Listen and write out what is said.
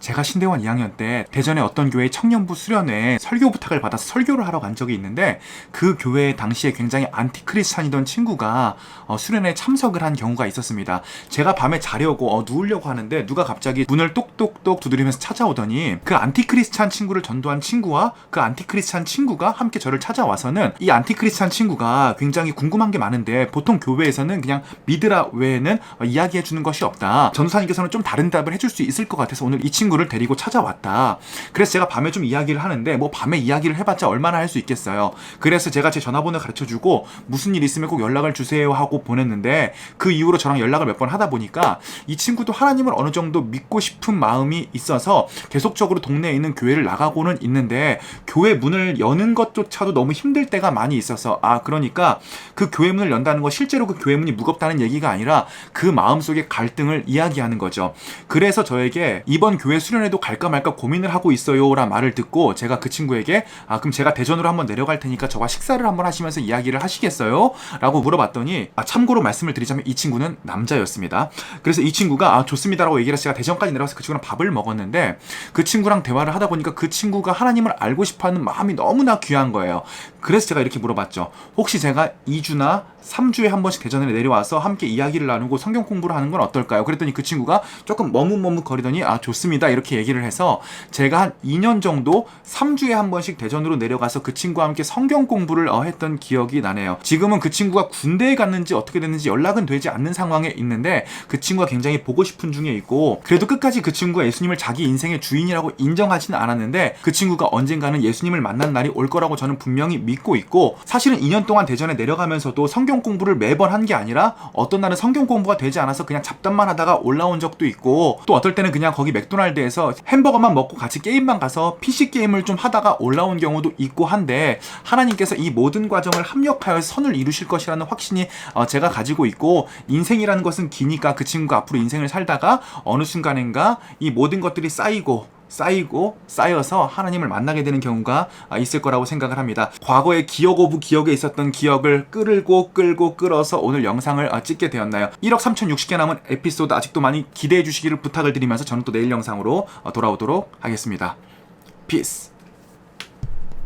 제가 신대원 2학년 때 대전의 어떤 교회 청년부 수련회 설교 부탁을 받아서 설교를 하러 간 적이 있는데 그 교회 당시에 굉장히 안티크리스찬이던 친구가 어, 수련회에 참석을 한 경우가 있었습니다. 제가 밤에 자려고 어, 누우려고 하는데 누가 갑자기 문을 똑똑똑 두드리면서 찾아오더니 그 안티크리스찬 친구를 전도한 친구와 그 안티크리스찬 친구가 함께 저를 찾아와서는 이 안티크리스찬 친구가 굉장히 궁금한 게 많은데 보통 교회에서는 그냥 믿으라 외에는 어, 이야기해 주는 것이 없다. 전도사님께서는 좀 다른 답을 해줄 수 있을 것 같아서 오늘 이 친구 를 데리고 찾아왔다. 그래서 제가 밤에 좀 이야기를 하는데 뭐 밤에 이야기를 해봤자 얼마나 할 수 있겠어요. 그래서 제가 제 전화번호 가르쳐 주고 무슨 일 있으면 꼭 연락을 주세요 하고 보냈는데 그 이후로 저랑 연락을 몇 번 하다 보니까 이 친구도 하나님을 어느 정도 믿고 싶은 마음이 있어서 계속적으로 동네에 있는 교회를 나가고는 있는데 교회 문을 여는 것조차도 너무 힘들 때가 많이 있어서 아 그러니까 그 교회 문을 연다는 거 실제로 그 교회 문이 무겁다는 얘기가 아니라 그 마음속의 갈등을 이야기하는 거죠. 그래서 저에게 이번 교회 수련회도 갈까 말까 고민을 하고 있어요라 말을 듣고 제가 그 친구에게 아 그럼 제가 대전으로 한번 내려갈 테니까 저와 식사를 한번 하시면서 이야기를 하시겠어요? 라고 물어봤더니 아 참고로 말씀을 드리자면 이 친구는 남자였습니다. 그래서 이 친구가 아 좋습니다라고 얘기를 해서 제가 대전까지 내려가서 그 친구랑 밥을 먹었는데 그 친구랑 대화를 하다 보니까 그 친구가 하나님을 알고 싶어 하는 마음이 너무나 귀한 거예요. 그래서 제가 이렇게 물어봤죠. 혹시 제가 2주나 3주에 한 번씩 대전에 내려와서 함께 이야기를 나누고 성경 공부를 하는 건 어떨까요? 그랬더니 그 친구가 조금 머뭇머뭇 거리더니 아 좋습니다 이렇게 얘기를 해서 제가 한 2년 정도 3주에 한 번씩 대전으로 내려가서 그 친구와 함께 성경 공부를 어, 했던 기억이 나네요. 지금은 그 친구가 군대에 갔는지 어떻게 됐는지 연락은 되지 않는 상황에 있는데 그 친구가 굉장히 보고 싶은 중에 있고 그래도 끝까지 그 친구가 예수님을 자기 인생의 주인이라고 인정하지는 않았는데 그 친구가 언젠가는 예수님을 만난 날이 올 거라고 저는 분명히 믿고 있고 사실은 2년 동안 대전에 내려가면서도 성경 공부를 매번 한 게 아니라 어떤 날은 성경 공부가 되지 않아서 그냥 잡담만 하다가 올라온 적도 있고 또 어떨 때는 그냥 거기 맥도날드 에서 햄버거만 먹고 같이 게임만 가서 PC 게임을 좀 하다가 올라온 경우도 있고 한데 하나님께서 이 모든 과정을 합력하여 선을 이루실 것이라는 확신이 어, 제가 가지고 있고 인생이라는 것은 기니까 그 친구가 앞으로 인생을 살다가 어느 순간인가 이 모든 것들이 쌓이고 쌓이고 쌓여서 하나님을 만나게 되는 경우가 아, 있을 거라고 생각을 합니다. 과거의 기억 오브 기억에 있었던 기억을 끌고 끌고 끌어서 오늘 영상을 아, 찍게 되었나요? 1억 3,060개 남은 에피소드 아직도 많이 기대해 주시기를 부탁을 드리면서 저는 또 내일 영상으로 어, 돌아오도록 하겠습니다. 피스.